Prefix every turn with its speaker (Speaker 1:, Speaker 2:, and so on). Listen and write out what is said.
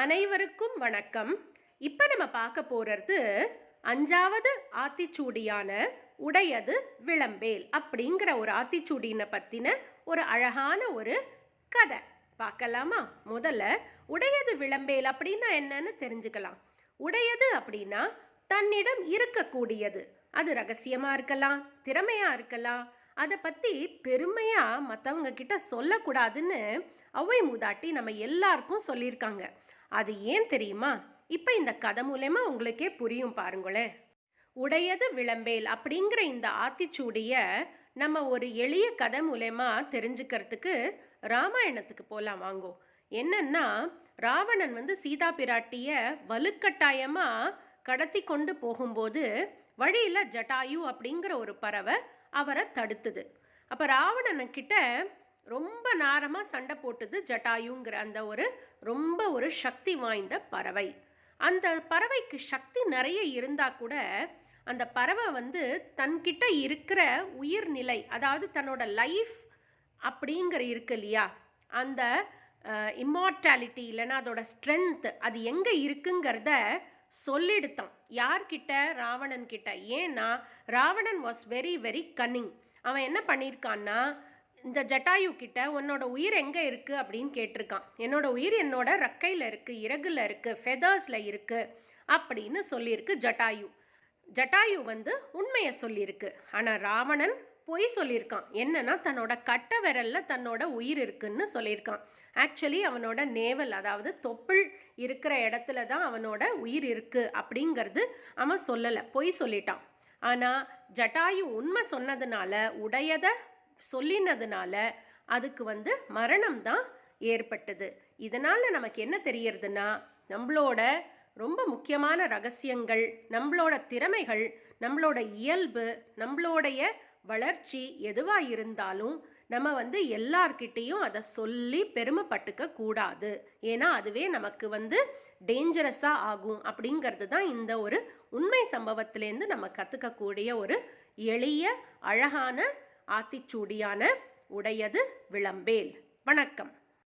Speaker 1: அனைவருக்கும் வணக்கம். இப்போ நம்ம பார்க்க போகிறது அஞ்சாவது ஆத்திச்சூடியான உடையது விளம்பேல் அப்படிங்கிற ஒரு ஆத்திச்சூடினை பற்றின ஒரு அழகான ஒரு கதை. பார்க்கலாமா? முதல்ல உடையது விளம்பேல் அப்படின்னா என்னன்னு தெரிஞ்சுக்கலாம். உடையது அப்படின்னா தன்னிடம் இருக்கக்கூடியது. அது ரகசியமாக இருக்கலாம் திறமையாக இருக்கலாம். அதை பற்றி பெருமையாக மற்றவங்க கிட்ட சொல்லக்கூடாதுன்னு அவை மூதாட்டி நம்ம எல்லாருக்கும் சொல்லியிருக்காங்க. அது ஏன் தெரியுமா? இப்போ இந்த கதை மூலயமா உங்களுக்கே புரியும் பாருங்களேன். உடையது விளம்பேல் அப்படிங்கிற இந்த ஆத்திச்சூடிய நம்ம ஒரு எளிய கதை மூலயமா தெரிஞ்சுக்கிறதுக்கு ராமாயணத்துக்கு போகலாம் வாங்கோ. என்னன்னா ராவணன் வந்து சீதா பிராட்டிய வலுக்கட்டாயமாக கடத்தி கொண்டு போகும்போது வழியில் ஜட்டாயு அப்படிங்கிற ஒரு பறவை அவரை தடுத்துது. அப்போ ராவணன்கிட்ட ரொம்ப நேரமாக சண்டை போட்டுது ஜட்டாயுங்கிற அந்த ஒரு ரொம்ப ஒரு சக்தி வாய்ந்த பறவை. அந்த பறவைக்கு சக்தி நிறைய இருந்தால் கூட அந்த பறவை வந்து தன்கிட்ட இருக்கிற உயிர்நிலை அதாவது தன்னோட லைஃப் அப்படிங்கிற இருக்கு இல்லையா? அந்த இம்மார்டாலிட்டி இல்லைன்னா அதோட ஸ்ட்ரென்த் அது எங்கே இருக்குங்கிறத சொல்லிடுத்தான். யார்கிட்ட? ராவணன் கிட்ட ஏன்னா Ravanan was very very cunning அவன் என்ன பண்ணியிருக்கான்னா இந்த ஜட்டாயு கிட்ட உன்னோட உயிர் எங்கே இருக்குது அப்படின்னு கேட்டிருக்கான். என்னோட உயிர் என்னோட ரக்கையில் இருக்குது இறகுல இருக்குது ஃபெதர்ஸில் இருக்குது அப்படின்னு சொல்லியிருக்கு ஜட்டாயு. ஜட்டாயு வந்து உண்மையை சொல்லியிருக்கு. ஆனால் ராவணன் பொய் சொல்லியிருக்கான். என்னன்னா தன்னோட கட்ட விரலில் தன்னோட உயிர் இருக்குன்னு சொல்லியிருக்கான். ஆக்சுவலி அவனோட நேவல் அதாவது தொப்புள் இருக்கிற இடத்துல தான் அவனோட உயிர் இருக்குது அப்படிங்கிறது அவன் சொல்லலை பொய் சொல்லிட்டான். ஆனால் ஜட்டாயு உண்மை சொன்னதுனால உடையதை சொல்லினதுனால அதுக்கு வந்து மரணம் தான் ஏற்பட்டது. இதனால் நமக்கு என்ன தெரியறதுன்னா நம்மளோட ரொம்ப முக்கியமான ரகசியங்கள் நம்மளோட திறமைகள் நம்மளோட இயல்பு நம்மளோடைய வளர்ச்சி எதுவாக இருந்தாலும் நம்ம வந்து எல்லார்கிட்டேயும் அதை சொல்லி பெருமைப்பட்டுக்க கூடாது. ஏன்னா அதுவே நமக்கு வந்து டேஞ்சரஸாக ஆகும் அப்படிங்கிறது தான் இந்த ஒரு உண்மை சம்பவத்திலேருந்து நம்ம கற்றுக்கக்கூடிய ஒரு எளிய அழகான ஆத்திச்சூடியான உடையது விளம்பேல். வணக்கம்.